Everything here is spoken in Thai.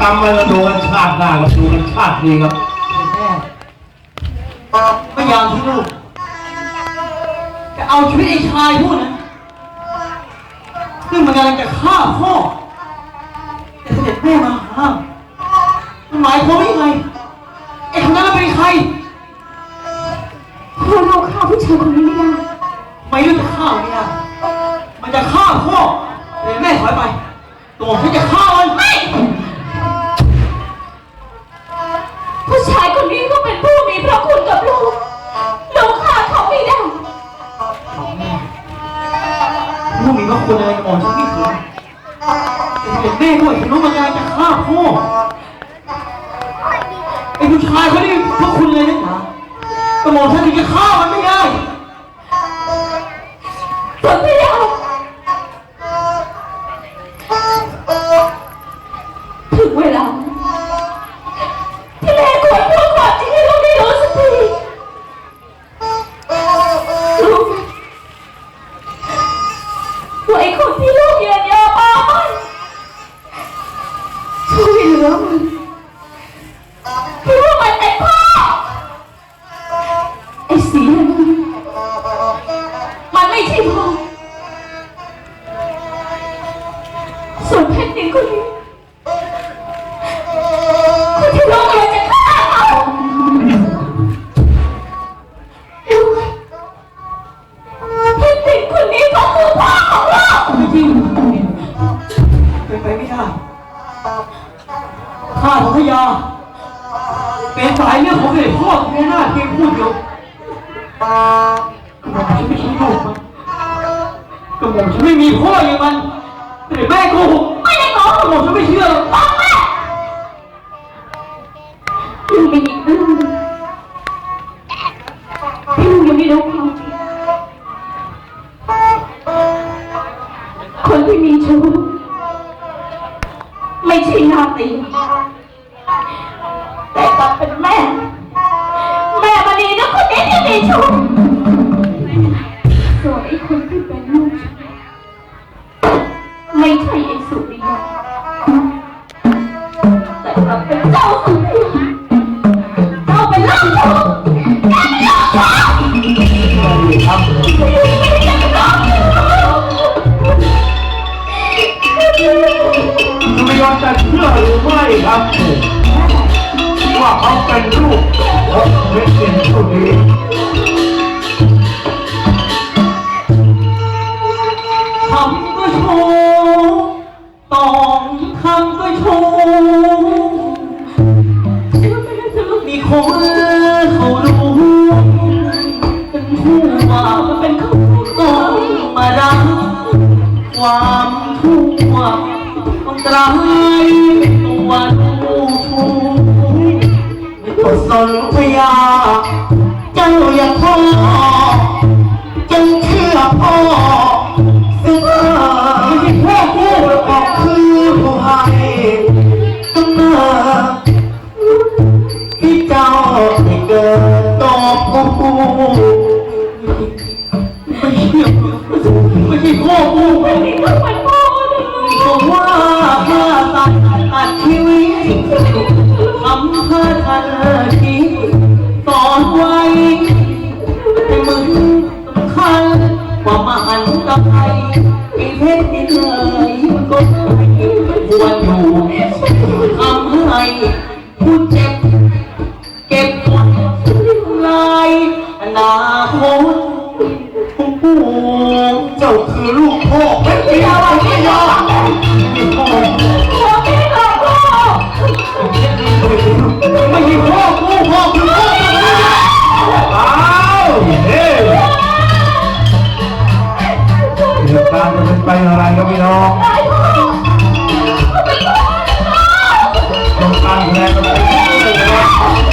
กรรมมันเราดูกันชาติหน้าเราดูกันชาตินี้ครับแม่ไม่อยากที่ลูกจะเอาชีวิตไอ้ชายพูดนะซึ่งมันกำลังจะฆ่าพ่อแต่เสด็จแม่มาห้ามมันหมายความว่ายังไงไอ้คนนั้นมันเป็นใครพ่อเราฆ่าผู้ชายคนนี้ไม่ได้ไม่รู้จะฆ่าไม่ได้มันจะฆ่าพ่อเดี๋ยวแม่ถอยไปตัวฉันจะฆ่า ผู้มีพระคุณอะไรก่อนที่สุดเสด็นแม่ด้วยเห็นว่ามันกำลังจะฆ่าพ่อไอ้ผู้ชายเขานี้พระคุณเลยนะจ๊ะแต่หมอมฉันถึงจะฆ่ามันไม่ได้ทนไม่ได้ถึงเวลา ส่วนแผ่นดินคนนี้คนที่เรากำลังจะฆ่าเขารู้ไหมแผ่นดินคนนี้ก็คือพ่อของเราไม่จริงเป็นไปไม่ได้ข้าพระยาเป็นสายเลือดของเด็จพ่อเพียงหน้าเพียงพูดเดียวกระหม่ฉันไม่ใช่ลูกมันกระหม่อมฉันไม่มีพ่ออย่างมันแม่โกหกไม่ ชู้ไม่ใช่นาตีแต่กลับเป็นแม่ แม่มณีนะคนนี้ที่มีชู้ส่วนไอ้คนที่เป็นลูกฉันไม่ใช่ไอ้สุริยาแต่กลับเป็นเจ้าสุ ครับว่าเขาเป็นลูกของเพชรสินสุรีทำก็ชูตองทำก็ชูมีคนเขารู้เป็นผู้ว่าเป็นเขาต้องมารักความชั่วต้องตรายตัว สนพยา เจ้าอย่าพ่อจงเชื่อพ่อซึ่งไม่ใช่พ่อกูก็คือผู้ให้กำเนิดที่เจ้าได้เกิดต่อผู้ไม่ไม่ใช่พ่อกูไม่มีลูกเป็นพ่อเลยผมว่าเมื่อตัดตัดชีวิตทำเพื่ เอ่ยมันก็ไม่ควรอยู่ทำให้ผู้เจ็บเก็บกดลายอนาคตของผู้เจ้าคือลูกพ่อไม่เกี่ยวไม่ยอมพ่อพ่อไม่ได้บอ ไปอย่างไรครับพี่น้องตายพ่อพ่อเป็นพ่อพ่อต้องการแสดงกันไปเรื่อย